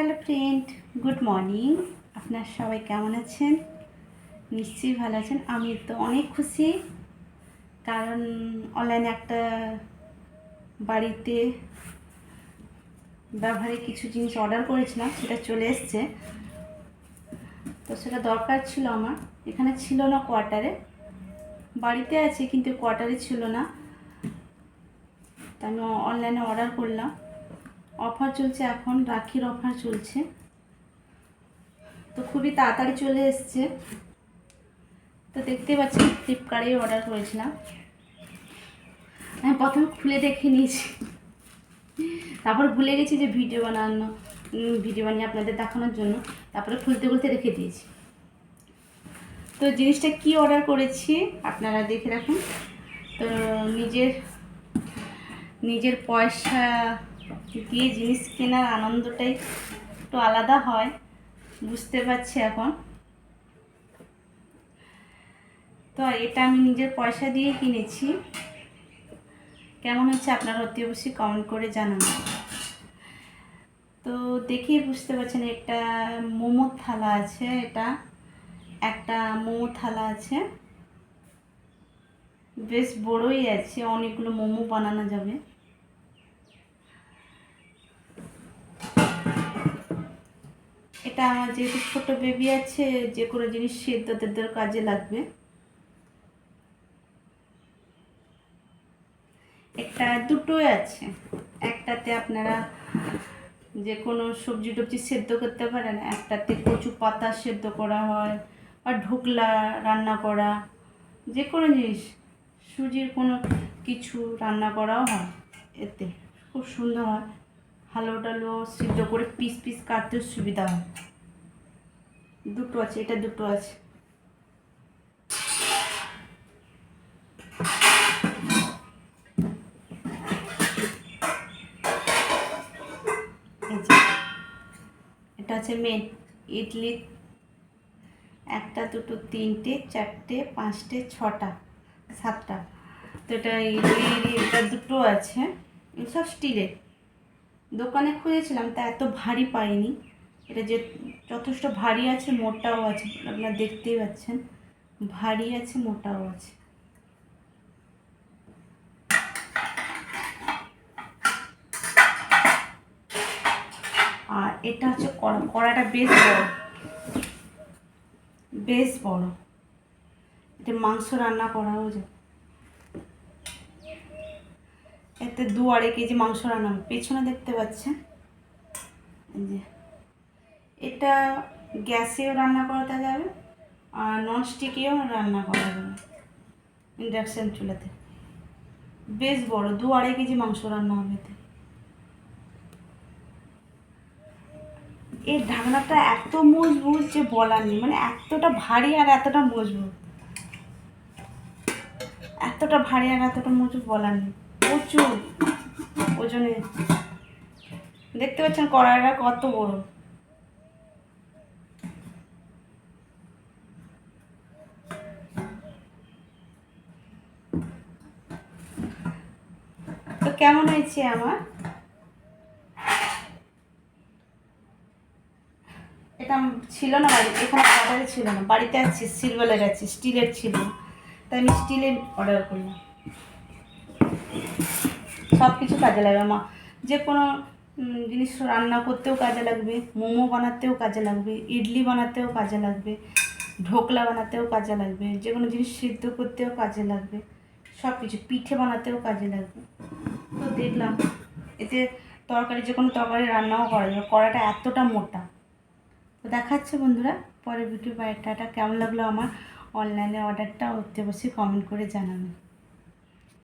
Hello friend, good morning. আপনার সবাই কেমন আছেন? নিশ্চয়ই ভালো আছেন। আমি তো অনেক খুশি, কারণ অনলাইনে একটা বাড়িতে ব্যবহারে কিছু জিনিস অর্ডার করেছিলাম, সেটা চলে এসছে। তো সেটা দরকার ছিল আমার। এখানে ছিল না কোয়ার্টারে বাড়িতে আছে, কিন্তু কোয়ার্টারে ছিল না। তা আমি অনলাইনে অর্ডার করলাম। অফার চলছে এখন, রাখির অফার চলছে। তো খুবই তাড়াতাড়ি চলে এসছে। তো দেখতে পাচ্ছি ফ্লিপকার্টেই অর্ডার করেছিলাম। আমি প্রথমে খুলে দেখে নিয়েছি। তারপর ভুলে গেছি যে ভিডিও বানানো ভিডিও বানিয়ে আপনাদের দেখানোর জন্য। তারপরে খুলতে খুলতে রেখে দিয়েছি। তো জিনিসটা কি অর্ডার করেছি আপনারা দেখে রাখুন। তো নিজের নিজের পয়সা দিয়ে জিনিস কেনার আনন্দটাই একটু আলাদা হয়, বুঝতে পারছি এখন। তো এটা আমি নিজের পয়সা দিয়ে কিনেছি। কেমন হচ্ছে আপনারা অতি অবশ্যই কমেন্ট করে জানান। তো দেখি বুঝতে পারছেন, একটা মোমোর থালা আছে, এটা একটা মোমো থালা আছে। বেশ বড়ই আছে, অনেকগুলো মোমো বানানো যাবে। এটা আমার যেহেতু ছোট বেবি আছে, যে কোনো জিনিস সেদ্ধ তেদ্ধর কাজে লাগবে। একটা দুটোই আছে। একটাতে আপনারা যে কোনো সবজি টবজি সেদ্ধ করতে পারেন, একটাতে কচু পাতা সেদ্ধ করা হয় আর ঢুকলা রান্না করা, যে কোনো জিনিস, সুজির কোনো কিছু রান্না করাও হয় এতে। খুব সুন্দর হয়। হালো টালো সিদ্ধ করে পিস পিস কাটতেও সুবিধা হয়। দুটো আছে, এটা দুটো আছে। এটা আছে মেন ইডলি। একটা, দুটো, তিনটে, চারটে, পাঁচটে, ছটা, সাতটা। তো এটা ইডলি, এটা দুটো আছে এসব স্টিলের। দোকানে খুঁজেছিলাম, তা এত ভারী পাইনি। এটা যে যথেষ্ট ভারী আছে, মোটাও আছে, আপনারা দেখতেই পাচ্ছেন। ভারী আছে, মোটাও আছে। আর এটা হচ্ছে কড়া, কড়াটা বেশ বড়। বেশ বড়। এটা মাংস রান্না করাও যায় এতে দু আড়াই কেজি মাংস রান্না। পেছনে দেখতে পাচ্ছেন? যে। এটা গ্যাসেও রান্না করাতে যাবে আর ননস্টিকেও রান্না করা যাবে ইন্ডাকশান চুলাতে। বেশ বড়, দু আড়াই কেজি মাংস রান্না হবে এতে। এই ঢাকনাটা এত মজবুত যে বলার নেই মানে এতটা ভারী আর এতটা মজবুত। এতটা ভারী আর এতটা মজবুত বলার নেই, প্রচুর ওজনে দেখতে পাচ্ছেন কড়াইটা কত বড়। কেমন হয়েছে আমার? এটা ছিল না বাড়িতে এখানে অর্ডারে ছিল না, বাড়িতে আছে সিলভারের আছে স্টিলের ছিল। তাই আমি স্টিলের অর্ডার করলাম। সব কিছু কাজে লাগবে, মা। যে কোনো জিনিস রান্না করতেও কাজে লাগবে, মোমো বানাতেও কাজে লাগবে, ইডলি বানাতেও কাজে লাগবে, ঢোকলা বানাতেও কাজে লাগবে, যে কোনো জিনিস সিদ্ধ করতেও কাজে লাগবে সব কিছু পিঠে বানাতেও কাজে লাগবে। তো দেখলাম এতে তরকারি যে কোনো তরকারি রান্নাও করা যাবে কড়াটা এতটা মোটা। তো দেখাচ্ছে বন্ধুরা, পরে ভিডিও বাইরটাটা কেমন লাগল আমার অনলাইনে অর্ডারটা অতি অবশ্যই কমেন্ট করে জানাবেন